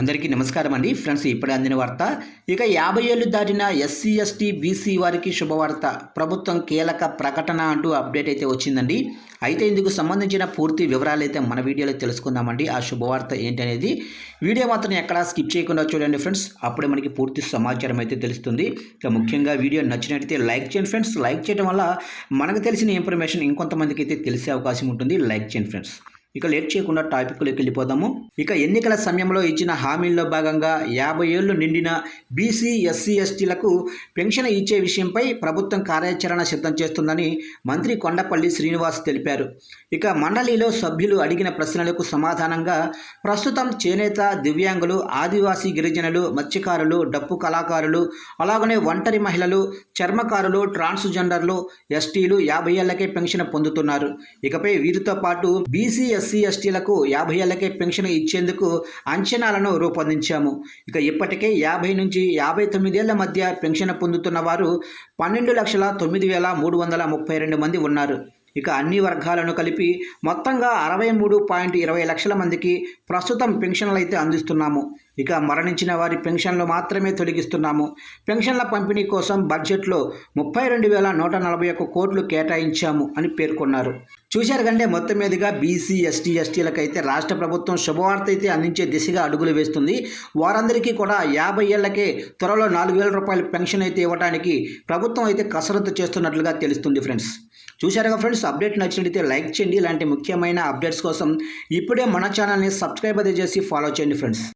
అందరికీ నమస్కారం అండి. ఫ్రెండ్స్ ఇప్పుడు అందిన వార్త ఇక యాభై ఏళ్ళు దాటిన ఎస్సీ ఎస్టీ బీసీ వారికి శుభవార్త. ప్రభుత్వం కీలక ప్రకటన అంటూ అప్డేట్ అయితే వచ్చిందండి. అయితే ఇందుకు సంబంధించిన పూర్తి వివరాలు అయితే మన వీడియోలో తెలుసుకుందామండి. ఆ శుభవార్త ఏంటనేది వీడియో మాత్రం ఎక్కడా స్కిప్ చేయకుండా చూడండి ఫ్రెండ్స్. అప్పుడే మనకి పూర్తి సమాచారం అయితే తెలుస్తుంది. ఇక ముఖ్యంగా వీడియో నచ్చినట్టయితే లైక్ చేయండి ఫ్రెండ్స్. లైక్ చేయడం వల్ల మనకు తెలిసిన ఇన్ఫర్మేషన్ ఇంకొంతమందికి అయితే తెలిసే అవకాశం ఉంటుంది. లైక్ చేయండి ఫ్రెండ్స్. ఇక లేట్ చేయకుండా టాపిక్లోకి వెళ్ళిపోదాము. ఇక ఎన్నికల సమయంలో ఇచ్చిన హామీల్లో భాగంగా యాభై ఏళ్ళు నిండిన బీసీ ఎస్సీ ఎస్టీలకు పెన్షన్ ఇచ్చే విషయంపై ప్రభుత్వం కార్యాచరణ సిద్ధం చేస్తుందని మంత్రి కొండపల్లి శ్రీనివాస్ తెలిపారు. ఇక మండలిలో సభ్యులు అడిగిన ప్రశ్నలకు సమాధానంగా ప్రస్తుతం చేనేత దివ్యాంగులు ఆదివాసీ గిరిజనులు మత్స్యకారులు డప్పు కళాకారులు అలాగనే ఒంటరి మహిళలు చర్మకారులు ట్రాన్స్జెండర్లు ఎస్టీలు యాభై ఏళ్ళకే పెన్షన్ పొందుతున్నారు. ఇకపై వీరితో పాటు బీసీ ఎస్సీ ఎస్టీలకు యాభై ఏళ్ళకే పెన్షన్ ఇచ్చేందుకు అంచనాలను రూపొందించాము. ఇక ఇప్పటికే యాభై నుంచి యాభై తొమ్మిదేళ్ళ మధ్య పెన్షన్ పొందుతున్న వారు పన్నెండు లక్షల తొమ్మిది వేల మూడు వందల ముప్పై రెండు మంది ఉన్నారు. ఇక అన్ని వర్గాలను కలిపి మొత్తంగా అరవై మూడు పాయింట్ ఇరవై లక్షల మందికి ప్రస్తుతం పెన్షన్లు అయితే అందిస్తున్నాము. ఇక మరణించిన వారి పెన్షన్లు మాత్రమే తొలగిస్తున్నాము. పెన్షన్ల పంపిణీ కోసం బడ్జెట్లో ముప్పై రెండు వేల నూట నలభై ఒక్క కోట్లు కేటాయించాము అని పేర్కొన్నారు. చూశారు కంటే మొత్తం మీదుగా బీసీ ఎస్టీ ఎస్టీలకైతే రాష్ట్ర ప్రభుత్వం శుభవార్త అయితే అందించే దిశగా అడుగులు వేస్తుంది. వారందరికీ కూడా యాభై ఏళ్ళకే త్వరలో నాలుగు వేల రూపాయల పెన్షన్ అయితే ఇవ్వడానికి ప్రభుత్వం అయితే కసరత్తు చేస్తున్నట్లుగా తెలుస్తుంది ఫ్రెండ్స్. చూశారుగా ఫ్రెండ్స్ అప్డేట్ నచ్చినట్లయితే లైక్ చేయండి. ఇలాంటి ముఖ్యమైన అప్డేట్స్ కోసం ఇప్పుడే మన ఛానల్ని సబ్స్క్రైబ్ అయితే చేసి ఫాలో చేయండి ఫ్రెండ్స్.